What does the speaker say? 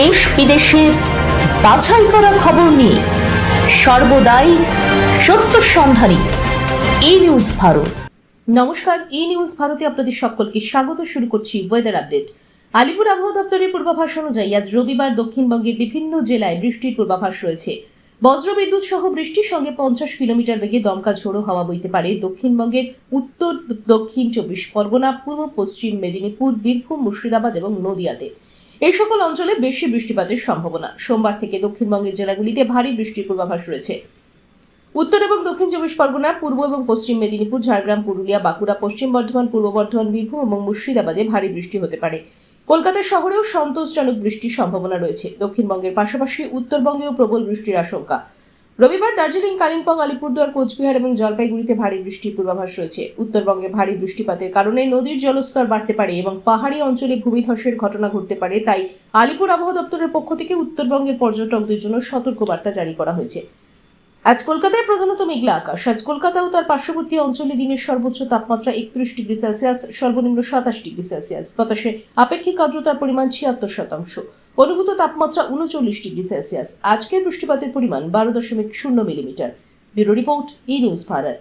দেশ বিদেশের বাছাই করা খবর নিয়ে সর্বদাই সত্য সন্ধানী এই নিউজ ভারত। নমস্কার ই নিউজ ভারতে আপনাদের সকলকে স্বাগত। শুরু করছি ওয়েদার আপডেট আলিপুর আবহাওয়া দপ্তরের পূর্বাভাস অনুযায়ী আজ রবিবার দক্ষিণবঙ্গের বিভিন্ন জেলায় বৃষ্টির পূর্বাভাস রয়েছে। বজ্রবিদ্যুৎ সহ বৃষ্টির সঙ্গে পঞ্চাশ কিলোমিটার বেগে দমকা ঝোড়ো হাওয়া বইতে পারে দক্ষিণবঙ্গের উত্তর, দক্ষিণ চব্বিশ পরগনা, পূর্ব, পশ্চিম মেদিনীপুর, বীরভূম, মুর্শিদাবাদ এবং নদিয়াতে। এই সকল অঞ্চলে বেশি বৃষ্টিপাতের সম্ভাবনা। সোমবার থেকে দক্ষিণবঙ্গের জেলাগুলিতে ভারী বৃষ্টির পূর্বাভাস রয়েছে। উত্তর এবং দক্ষিণ চব্বিশ পরগনা, পূর্ব এবং পশ্চিম মেদিনীপুর, ঝাড়গ্রাম, পুরুলিয়া, বাঁকুড়া, পশ্চিম বর্ধমান, পূর্ব বর্ধমান, বীরভূম এবং মুর্শিদাবাদে ভারী বৃষ্টি হতে পারে। কলকাতা শহরেও সন্তোষজনক বৃষ্টির সম্ভাবনা রয়েছে। দক্ষিণবঙ্গের পাশাপাশি উত্তরবঙ্গেও প্রবল বৃষ্টির আশঙ্কা। রবিবার দার্জিলিং, কালিম্পং, আলিপুরদুয়ার, কোচবিহার এবং জলপাইগুড়িতে ভারী বৃষ্টির পূর্বাভাস রয়েছে। উত্তরবঙ্গে ভারী বৃষ্টিপাতের কারণে নদীর জলস্তর বাড়তে পারে এবং পাহাড়ি অঞ্চলে ভূমিধসের ঘটনা ঘটতে পারে। তাই আলিপুর আবহাওয়া দপ্তরের পক্ষ থেকে উত্তরবঙ্গের পর্যটকদের জন্য সতর্কবার্তা জারি করা হয়েছে। আজ কলকাতায় প্রধানত মেঘলা আকাশ। আজ কলকাতা ও তার পার্শ্ববর্তী অঞ্চলে দিনের সর্বোচ্চ তাপমাত্রা একত্রিশ ডিগ্রি সেলসিয়াস, সর্বনিম্ন সাতাশ ডিগ্রি সেলসিয়াস। বাতাসে আপেক্ষিক আর্দ্রতার পরিমাণ ছিয়াত্তর শতাংশ। অনুভূত তাপমাত্রা উনচল্লিশ ডিগ্রি সেলসিয়াস। আজকের বৃষ্টিপাতের পরিমাণ বারো দশমিক শূন্য millimetre. Bureau report, E news Bharat.